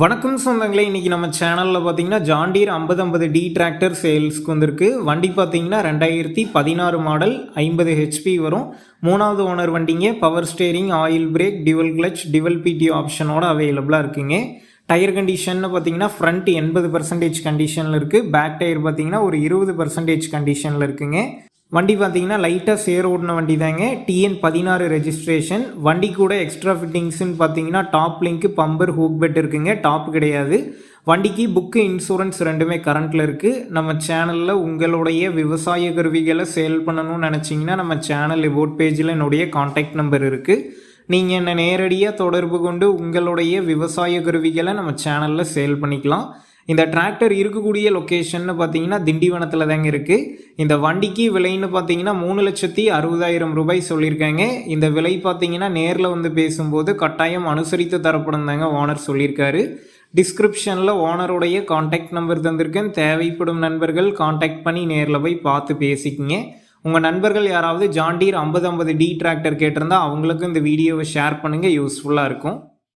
வணக்கம் சொந்தங்களே இன்றைக்கி நம்ம சேனலில் பார்த்தீங்கன்னா ஜாண்டீர் ஐம்பது ஐம்பது டி டிராக்டர் சேல்ஸ்க்கு வந்திருக்கு. வண்டி பார்த்தீங்கன்னா ரெண்டாயிரத்தி பதினாறு மாடல் ஐம்பது ஹெச்பி வரும். மூணாவது ஓனர் வண்டிங்க power steering oil brake dual clutch dual பிடி ஆப்ஷனோட அவைலபிளாக இருக்குங்க. டயர் கண்டிஷன்னு பார்த்தீங்கன்னா ஃப்ரண்ட் எண்பது பர்சன்டேஜ் கண்டிஷனில் இருக்குது பேக் டயர் பார்த்தீங்கன்னா ஒரு இருபது பர்சன்டேஜ் கண்டிஷனில் இருக்குங்க. வண்டி பார்த்தீங்கன்னா லைட்டாக சேர் ஓடின வண்டி தாங்க. டிஎன் பதினாறு ரெஜிஸ்ட்ரேஷன் வண்டி கூட எக்ஸ்ட்ரா ஃபிட்டிங்ஸ்னு பார்த்தீங்கன்னா top link bumper hook bed இருக்குங்க. டாப் கிடையாது. வண்டிக்கு புக்கு இன்சூரன்ஸ் ரெண்டுமே கரண்ட்டில் இருக்குது நம்ம சேனலில் உங்களுடைய விவசாய கருவிகளை சேல் பண்ணணும்னு நினச்சிங்கன்னா நம்ம சேனல் ரிவோர்ட் பேஜில் என்னுடைய காண்டாக்ட் நம்பர் இருக்குது நீங்கள் என்னை நேரடியாக தொடர்பு கொண்டு உங்களுடைய விவசாய கருவிகளை நம்ம சேனலில் சேல் பண்ணிக்கலாம். இந்த டிராக்டர் இருக்கக்கூடிய லொக்கேஷன்னு பார்த்தீங்கன்னா திண்டிவனத்தில் தாங்க இருக்குது இந்த வண்டிக்கு விலைன்னு பார்த்தீங்கன்னா மூணு லட்சத்தி அறுபதாயிரம் ரூபாய் சொல்லியிருக்காங்க. இந்த விலை பார்த்தீங்கன்னா நேரில் வந்து பேசும்போது கட்டாயம் அனுசரித்து தரப்படும் தாங்க ஓனர் சொல்லியிருக்காரு. டிஸ்கிரிப்ஷனில் ஓனருடைய காண்டாக்ட் நம்பர் தந்திருக்கேன். தேவைப்படும் நண்பர்கள் காண்டாக்ட் பண்ணி நேரில் போய் பார்த்து பேசிக்கிங்க. உங்கள் நண்பர்கள் யாராவது ஜாண்டீர் ஐம்பது ஐம்பது டி டிராக்டர் கேட்டிருந்தா அவங்களுக்கும் இந்த வீடியோவை ஷேர் பண்ணுங்கள் யூஸ்ஃபுல்லாக இருக்கும்.